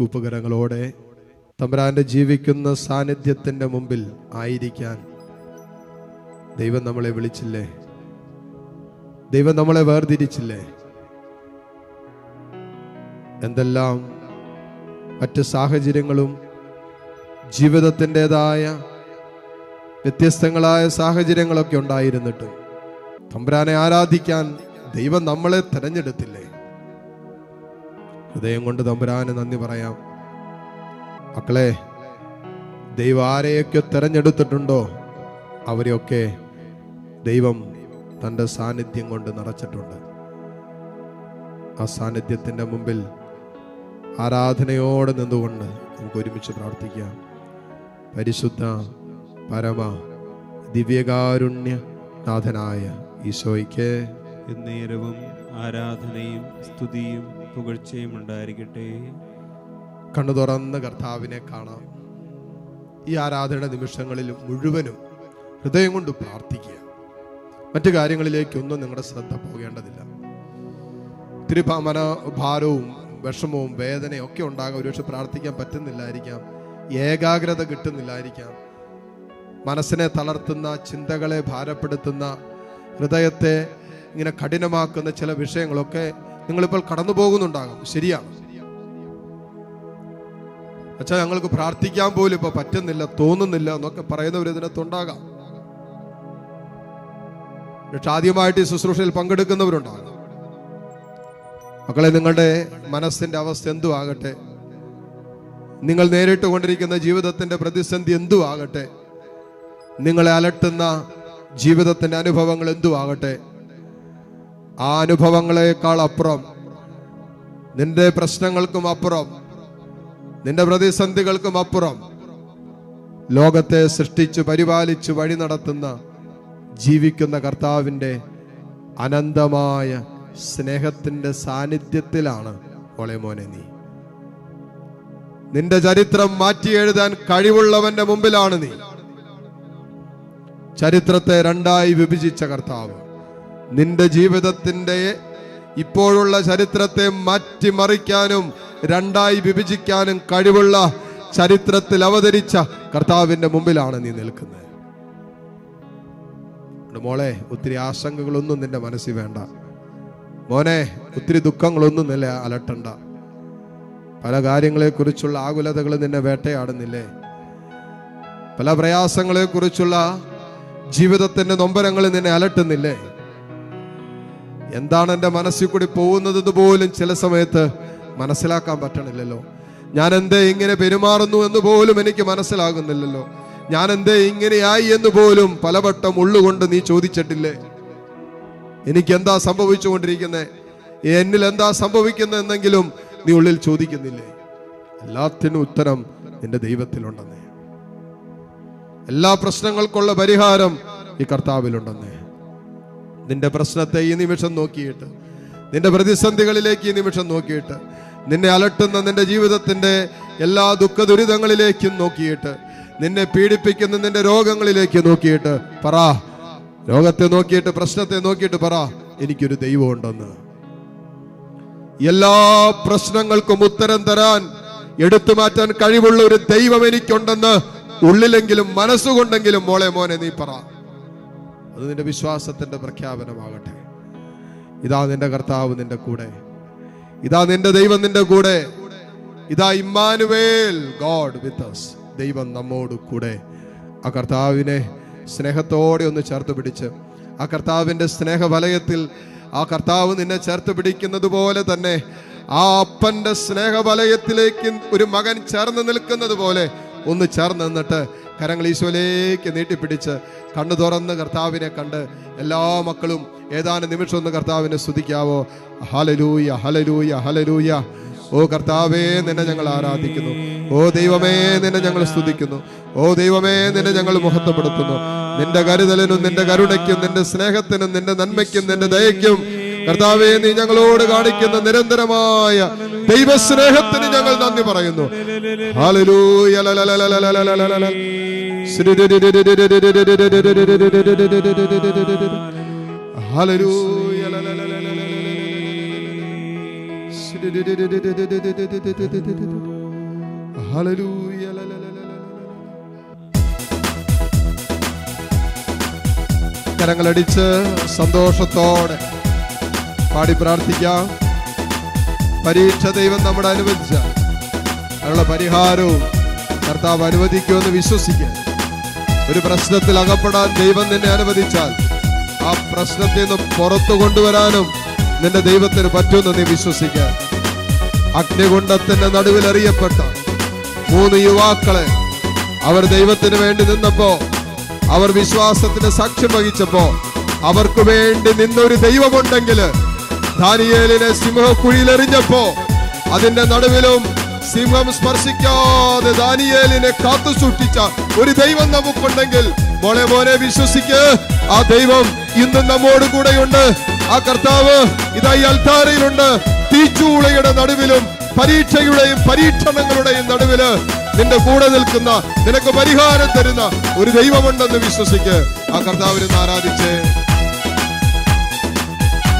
കൂപ്പുകരങ്ങളോടെ തമ്പുരാന്റെ ജീവിക്കുന്ന സാന്നിധ്യത്തിന്റെ മുമ്പിൽ ആയിരിക്കാൻ ദൈവം നമ്മളെ വിളിച്ചില്ലേ? ദൈവം നമ്മളെ വേർതിരിച്ചില്ലേ? എന്തെല്ലാം മറ്റ് സാഹചര്യങ്ങളും ജീവിതത്തിന്റെതായ വ്യത്യസ്തങ്ങളായ സാഹചര്യങ്ങളൊക്കെ ഉണ്ടായിരുന്നിട്ടും തമ്പുരാനെ ആരാധിക്കാൻ ദൈവം നമ്മളെ തെരഞ്ഞെടുത്തില്ലേ? ഹൃദയം കൊണ്ട് തമ്പുരാന് നന്ദി പറയാം. മക്കളെ ദൈവം ആരെയൊക്കെ തെരഞ്ഞെടുത്തിട്ടുണ്ടോ? അവരെയൊക്കെ ദൈവം തന്റെ സാന്നിധ്യം കൊണ്ട് നിറച്ചിട്ടുണ്ട്. ആ സാന്നിധ്യത്തിന്റെ മുമ്പിൽ ആരാധനയോടെ നിന്നുകൊണ്ട് നമുക്ക് ഒരുമിച്ച് പ്രാർത്ഥിക്കാം. പരിശുദ്ധ പരമ ദിവ്യകാരുണ്യ നാഥനായ ഈശോയ്ക്ക് എന്നേരവും ആരാധനയും സ്തുതിയും പുകഴ്ചയും ഉണ്ടായിരിക്കട്ടെ. കണ്ണു തുറന്ന് കർത്താവിനെ കാണാം. ഈ ആരാധന നിമിഷങ്ങളിൽ മുഴുവനും ഹൃദയം കൊണ്ട് പ്രാർത്ഥിക്കുക. മറ്റു കാര്യങ്ങളിലേക്കൊന്നും നിങ്ങളുടെ ശ്രദ്ധ പോകേണ്ടതില്ല. ഒത്തിരി ഭാരവും വിഷമവും വേദനയും ഒക്കെ ഉണ്ടാകാം. ഒരുപക്ഷെ പ്രാർത്ഥിക്കാൻ പറ്റുന്നില്ലായിരിക്കാം. ഏകാഗ്രത കിട്ടുന്നില്ലായിരിക്കാം. മനസ്സിനെ തളർത്തുന്ന ചിന്തകളെ ഭാരപ്പെടുത്തുന്ന ഹൃദയത്തെ ഇങ്ങനെ കഠിനമാക്കുന്ന ചില വിഷയങ്ങളൊക്കെ നിങ്ങളിപ്പോൾ കടന്നു പോകുന്നുണ്ടാകും. ശരിയാണ്. അച്ഛാ ഞങ്ങൾക്ക് പ്രാർത്ഥിക്കാൻ പോലും ഇപ്പൊ പറ്റുന്നില്ല തോന്നുന്നില്ല എന്നൊക്കെ പറയുന്നവർ ഇതിനകത്തുണ്ടാകാം പക്ഷെ ആദ്യമായിട്ട് ഈ ശുശ്രൂഷയിൽ പങ്കെടുക്കുന്നവരുണ്ടാകും. മക്കളെ നിങ്ങളുടെ മനസ്സിന്റെ അവസ്ഥ എന്തു ആകട്ടെ നിങ്ങൾ നേരിട്ട് കൊണ്ടിരിക്കുന്ന ജീവിതത്തിന്റെ പ്രതിസന്ധി എന്തു ആകട്ടെ നിങ്ങളെ അലട്ടുന്ന ജീവിതത്തിന്റെ അനുഭവങ്ങൾ എന്തു ആകട്ടെ ആ അനുഭവങ്ങളെക്കാൾ അപ്പുറം നിന്റെ പ്രശ്നങ്ങൾക്കും അപ്പുറം നിന്റെ പ്രതിസന്ധികൾക്കും അപ്പുറം ലോകത്തെ സൃഷ്ടിച്ച് പരിപാലിച്ച് വഴി നടത്തുന്ന ജീവിക്കുന്ന കർത്താവിന്റെ അനന്തമായ സ്നേഹത്തിന്റെ സാന്നിധ്യത്തിലാണ് ഒളേമോനെ മോനെ നീ. നിന്റെ ചരിത്രം മാറ്റി എഴുതാൻ കഴിവുള്ളവന്റെ മുമ്പിലാണ് നീ. ചരിത്രത്തെ രണ്ടായി വിഭജിച്ച കർത്താവ്. നിന്റെ ജീവിതത്തിന്റെ ഇപ്പോഴുള്ള ചരിത്രത്തെ മാറ്റിമറിക്കാനും രണ്ടായി വിഭജിക്കാനും കഴിവുള്ള ചരിത്രത്തിൽ അവതരിച്ച കർത്താവിന്റെ മുമ്പിലാണ് നീ നിൽക്കുന്നത്. മോളെ ഒത്തിരി ആശങ്കകളൊന്നും നിന്റെ മനസ്സിൽ വേണ്ട. മോനെ ഒത്തിരി ദുഃഖങ്ങളൊന്നും നില അലട്ടണ്ട. പല കാര്യങ്ങളെക്കുറിച്ചുള്ള ആകുലതകൾ നിന്നെ വേട്ടയാടുന്നില്ലേ? പല പ്രയാസങ്ങളെക്കുറിച്ചുള്ള ജീവിതത്തിന്റെ നൊമ്പരങ്ങൾ നിന്നെ അലട്ടുന്നില്ലേ? എന്താണ് എന്റെ മനസ്സിൽ കൂടി പോകുന്നത് പോലും ചില സമയത്ത് മനസ്സിലാക്കാൻ പറ്റണില്ലല്ലോ. ഞാൻ എന്തേ ഇങ്ങനെ പെരുമാറുന്നു എന്ന് പോലും എനിക്ക് മനസ്സിലാകുന്നില്ലല്ലോ. ഞാൻ എന്തേ ഇങ്ങനെയായി എന്ന് പോലും പലവട്ടം ഉള്ളുകൊണ്ട് നീ ചോദിച്ചിട്ടില്ലേ? എനിക്ക് എന്താ സംഭവിച്ചുകൊണ്ടിരിക്കുന്നത് എന്നിൽ എന്താ സംഭവിക്കുന്നതെന്നെങ്കിലും നീ ഉള്ളിൽ ചോദിക്കുന്നില്ലേ? എല്ലാത്തിനും ഉത്തരം നിന്റെ ദൈവത്തിലുണ്ടെന്നേ. എല്ലാ പ്രശ്നങ്ങൾക്കുള്ള പരിഹാരം ഈ കർത്താവിലുണ്ടെന്നേ. നിന്റെ പ്രശ്നത്തെ ഈ നിമിഷം നോക്കിയിട്ട് നിന്റെ പ്രതിസന്ധികളിലേക്ക് ഈ നിമിഷം നോക്കിയിട്ട് നിന്നെ അലട്ടുന്ന നിന്റെ ജീവിതത്തിന്റെ എല്ലാ ദുഃഖ ദുരിതങ്ങളിലേക്കും നോക്കിയിട്ട് നിന്നെ പീഡിപ്പിക്കുന്ന നിന്റെ രോഗങ്ങളിലേക്ക് നോക്കിയിട്ട് പറ. രോഗത്തെ നോക്കിയിട്ട് പ്രശ്നത്തെ നോക്കിയിട്ട് പറ എനിക്കൊരു ദൈവം ഉണ്ടെന്ന് എല്ലാ പ്രശ്നങ്ങൾക്കും ഉത്തരം തരാൻ എടുത്തു മാറ്റാൻ കഴിവുള്ള ഒരു ദൈവം എനിക്കുണ്ടെന്ന് ഉള്ളിലെങ്കിലും മനസ്സുകൊണ്ടെങ്കിലും മോളെ മോനെ നീ പറ. അത് നിന്റെ വിശ്വാസത്തിന്റെ പ്രഖ്യാപനമാകട്ടെ. ഇതാ നിന്റെ കർത്താവ് നിന്റെ കൂടെ. ഇതാ നിന്റെ ദൈവം നിന്റെ കൂടെ. ഇതാ ഇമ്മാനുവേൽ ഗോഡ് വിത്ത് ദൈവം നമ്മോട് കൂടെ. ആ കർത്താവിനെ സ്നേഹത്തോടെ ഒന്ന് ചേർത്ത് പിടിച്ച് ആ കർത്താവിന്റെ സ്നേഹവലയത്തിൽ ആ കർത്താവ് നിന്നെ ചേർത്ത് പിടിക്കുന്നത് പോലെ തന്നെ ആ അപ്പന്റെ സ്നേഹവലയത്തിലേക്ക് ഒരു മകൻ ചേർന്ന് നിൽക്കുന്നത് പോലെ ഒന്ന് ചേർന്ന് നിന്നിട്ട് കരങ്ങൾ ഈശോയിലേക്ക് നീട്ടിപ്പിടിച്ച് കണ്ണു തുറന്ന് കർത്താവിനെ കണ്ട് എല്ലാ മക്കളും ഏതാനും നിമിഷം ഒന്ന് കർത്താവിനെ സ്തുതിക്കാവോ. ഹലലൂയ ഹലലൂയ ഹലലൂയ ഓ കർത്താവേ നിന്നെ ഞങ്ങൾ ആരാധിക്കുന്നു. ഓ ദൈവമേ നിന്നെ ഞങ്ങൾ സ്തുതിക്കുന്നു. ഓ ദൈവമേ നിന്നെ ഞങ്ങൾ മഹത്വപ്പെടുത്തുന്നു. നിന്റെ കരുതലിനും നിന്റെ കരുണയ്ക്കും നിന്റെ സ്നേഹത്തിനും നിന്റെ നന്മയ്ക്കും നിന്റെ ദയയ്ക്കും കർത്താവേ നീ ഞങ്ങളോട് കാണിക്കുന്ന നിരന്തരമായ ദൈവസ്നേഹത്തിന് ഞങ്ങൾ നന്ദി പറയുന്നു കരങ്ങളടിച്ച് സന്തോഷത്തോടെ പാടി പ്രാർത്ഥിക്കാം പരീക്ഷ ദൈവം നമ്മുടെ അനുവദിച്ച. അതിനുള്ള പരിഹാരവും കർത്താവ് അനുവദിക്കുമെന്ന് വിശ്വസിക്കാൻ. ഒരു പ്രശ്നത്തിൽ അകപ്പെടാൻ ദൈവം നിന്നെ അനുവദിച്ചാൽ ആ പ്രശ്നത്തിൽ നിന്ന് പുറത്തു കൊണ്ടുവരാനും നിന്റെ ദൈവത്തിന് പറ്റുമെന്ന് നീ വിശ്വസിക്കുക അഗ്നികുണ്ടത്തിന്റെ നടുവിൽ അറിയപ്പെട്ട മൂന്ന് യുവാക്കളെ അവർ ദൈവത്തിന് വേണ്ടി നിന്നപ്പോ അവർ വിശ്വാസത്തിന് സാക്ഷ്യം വഹിച്ചപ്പോ അവർക്ക് വേണ്ടി നിന്നൊരു ദൈവമുണ്ടെങ്കിൽ ദാനിയേലിനെ സിംഹക്കുഴിയിൽ എറിഞ്ഞപ്പോ അതിന്റെ നടുവിലും സിംഹം സ്പർശിക്കാതെ ദാനിയേലിനെ കാത്തു സൂക്ഷിച്ച ഒരു ദൈവം നമുക്കുണ്ടെങ്കിൽ മോളെ മോനെ വിശ്വസിക്ക്. ആ ദൈവം ഇന്നും നമ്മോട് കൂടെയുണ്ട്. ആ കർത്താവ് ഇതായി അൽത്താരയിലുണ്ട്. തീച്ചൂളയുടെ നടുവിലും പരീക്ഷയുടെയും പരീക്ഷണങ്ങളുടെയും നടുവിൽ നിന്റെ കൂടെ നിൽക്കുന്ന നിനക്ക് പരിഹാരം തരുന്ന ഒരു ദൈവമുണ്ടെന്ന് വിശ്വസിക്ക്. ആ കർത്താവിനെ ആരാധിച്ച്.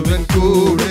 യേശുവൻ കൂടെയുണ്ട്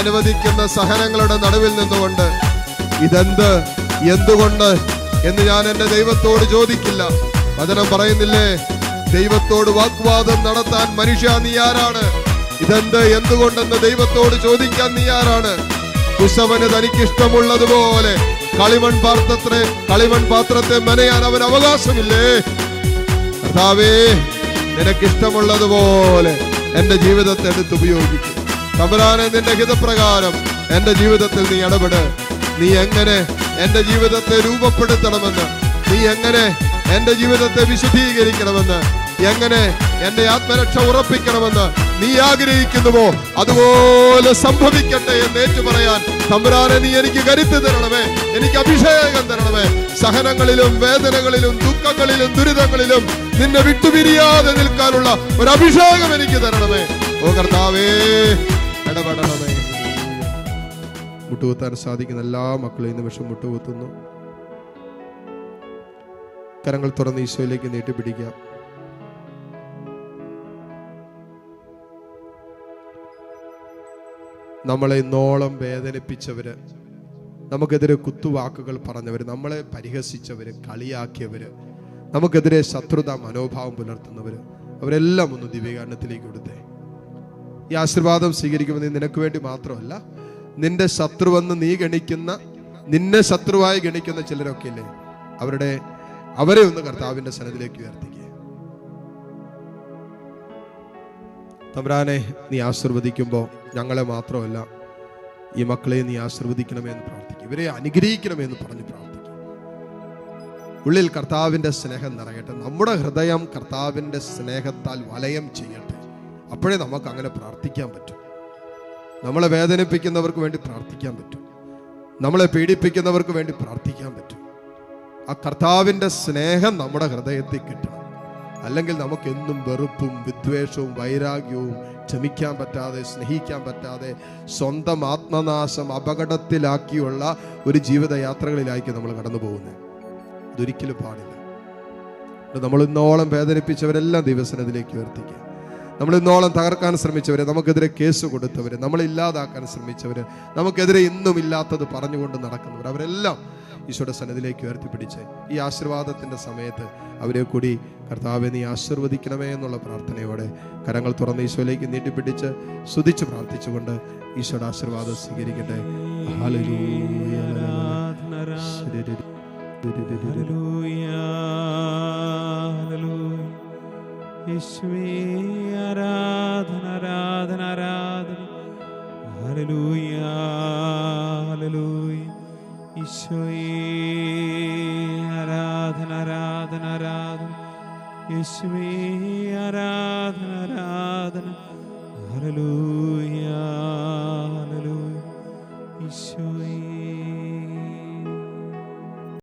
അനുവദിക്കുന്ന സഹനങ്ങളുടെ നടുവിൽ നിന്നുകൊണ്ട് ഇതെന്ത് എന്തുകൊണ്ട് എന്ന് ഞാൻ എന്റെ ദൈവത്തോട് ചോദിക്കില്ല. വചനം പറയുന്നില്ലേ? ദൈവത്തോട് വാഗ്വാദം നടത്താൻ മനുഷ്യ നീ ആരാണ്? ഇതെന്ത് എന്തുകൊണ്ടെന്ന് ദൈവത്തോട് ചോദിക്കാൻ നീ ആരാണ്? കുശവന് തനിക്കിഷ്ടമുള്ളതുപോലെ കളിമൺ പാത്രത്തെ കളിമൺ പാത്രത്തെ മെനയാൻ അവൻ അവകാശമില്ലേ? കർത്താവേ നിനക്കിഷ്ടമുള്ളതുപോലെ എന്റെ ജീവിതത്തെ എടുത്ത് ഉപയോഗിക്കും. തമ്പുരാനെ നിന്റെ ഹിതപ്രകാരം എന്റെ ജീവിതത്തിൽ നീ ഇടപെട്. നീ എങ്ങനെ എന്റെ ജീവിതത്തെ രൂപപ്പെടുത്തണമെന്ന് നീ എങ്ങനെ എന്റെ ജീവിതത്തെ വിശദീകരിക്കണമെന്ന് എങ്ങനെ എന്റെ ആത്മരക്ഷ ഉറപ്പിക്കണമെന്ന് നീ ആഗ്രഹിക്കുന്നുവോ? അതുപോലെ സംഭവിക്കട്ടെ എന്ന് ഏറ്റു പറയാൻ തമ്പുരാനെ നീ എനിക്ക് കരുത്ത് തരണമേ എനിക്ക് അഭിഷേകം തരണമേ. സഹനങ്ങളിലും വേദനകളിലും ദുഃഖങ്ങളിലും ദുരിതങ്ങളിലും നിന്നെ വിട്ടുപിരിയാതെ നിൽക്കാനുള്ള ഒരു അഭിഷേകം എനിക്ക് തരണമേ. ഓ കർത്താവേ മുട്ടുകുത്താൻ സാധിക്കുന്ന എല്ലാ മക്കളെയും നിമിഷം മുട്ടുകുത്തുന്നു. കരങ്ങൾ തുറന്ന് ഈശോയിലേക്ക് നീട്ടിപ്പിടിക്കാം നമ്മളെ ഇന്നോളം വേദനിപ്പിച്ചവര് നമുക്കെതിരെ കുത്തുവാക്കുകൾ പറഞ്ഞവര് നമ്മളെ പരിഹസിച്ചവര് കളിയാക്കിയവര് നമുക്കെതിരെ ശത്രുത മനോഭാവം പുലർത്തുന്നവര് അവരെല്ലാം ഒന്ന് ദിവ്യകാരണത്തിലേക്ക് കൊടുത്തേ. ഈ ആശീർവാദം സ്വീകരിക്കുമ്പോൾ നീ നിനക്ക് വേണ്ടി മാത്രമല്ല. നിന്റെ ശത്രുവെന്ന് നീ ഗണിക്കുന്ന നിന്നെ ശത്രുവായി ഗണിക്കുന്ന ചിലരൊക്കെ ഇല്ലേ? അവരുടെ അവരെ ഒന്ന് കർത്താവിന്റെ സനത്തിലേക്ക് ഉയർത്തിക്കുക തമ്പ്രാനെ നീ ആശീർവദിക്കുമ്പോൾ ഞങ്ങളെ മാത്രമല്ല ഈ മക്കളെ നീ ആശീർവദിക്കണമേ എന്ന് പ്രാർത്ഥിക്കും. ഇവരെ അനുഗ്രഹിക്കണമേ എന്ന് പറഞ്ഞ് പ്രാർത്ഥിക്കും. ഉള്ളിൽ കർത്താവിന്റെ സ്നേഹം നിറയട്ടെ. നമ്മുടെ ഹൃദയം കർത്താവിന്റെ സ്നേഹത്താൽ വലയം ചെയ്യട്ടെ. അപ്പോഴേ നമുക്ക് അങ്ങനെ പ്രാർത്ഥിക്കാൻ പറ്റും. നമ്മളെ വേദനിപ്പിക്കുന്നവർക്ക് വേണ്ടി പ്രാർത്ഥിക്കാൻ പറ്റും. നമ്മളെ പീഡിപ്പിക്കുന്നവർക്ക് വേണ്ടി പ്രാർത്ഥിക്കാൻ പറ്റും. ആ കർത്താവിന്റെ സ്നേഹം നമ്മുടെ ഹൃദയത്തിൽ കിട്ടണം. അല്ലെങ്കിൽ നമുക്കെന്നും വെറുപ്പും വിദ്വേഷവും വൈരാഗ്യവും ക്ഷമിക്കാൻ പറ്റാതെ സ്നേഹിക്കാൻ പറ്റാതെ സ്വന്തം ആത്മനാശം അപകടത്തിലാക്കിയുള്ള ഒരു ജീവിതയാത്രകളിലായിരിക്കും നമ്മൾ കടന്നു പോകുന്നത് ഇതൊരിക്കലും പാടില്ല. നമ്മൾ ഇന്നോളം വേദനിപ്പിച്ചവരെല്ലാം ദിവസനത്തിലേക്ക് ഉയർത്തിക്കുക നമ്മൾ ഇന്നോളം തകർക്കാൻ ശ്രമിച്ചവരെ നമുക്കെതിരെ കേസ് കൊടുത്തവര് നമ്മളെ ഇല്ലാതാക്കാൻ ശ്രമിച്ചവര് നമുക്കെതിരെ ഇന്നും ഇല്ലാത്തത് പറഞ്ഞുകൊണ്ട് നടക്കുന്നവർ അവരെല്ലാം ഈശോയുടെ സന്നിധിയിലേക്ക് ഉയർത്തിപ്പിടിച്ച് ഈ ആശീർവാദത്തിന്റെ സമയത്ത് അവരെ കൂടി കർത്താവെ നീ ആശീർവദിക്കണമേ എന്നുള്ള പ്രാർത്ഥനയോടെ കരങ്ങൾ തുറന്ന് ഈശോയിലേക്ക് നീട്ടിപ്പിടിച്ച് സ്തുതിച്ച് പ്രാർത്ഥിച്ചുകൊണ്ട് ഈശോയുടെ ആശീർവാദം സ്വീകരിക്കട്ടെ. ഹല്ലേലൂയ. യേശുവേ ആരാധന ആരാധന ആരാധന. Hallelujah hallelujah. ഈശോയേ ആരാധന ആരാധന ആരാധന. യേശുവേ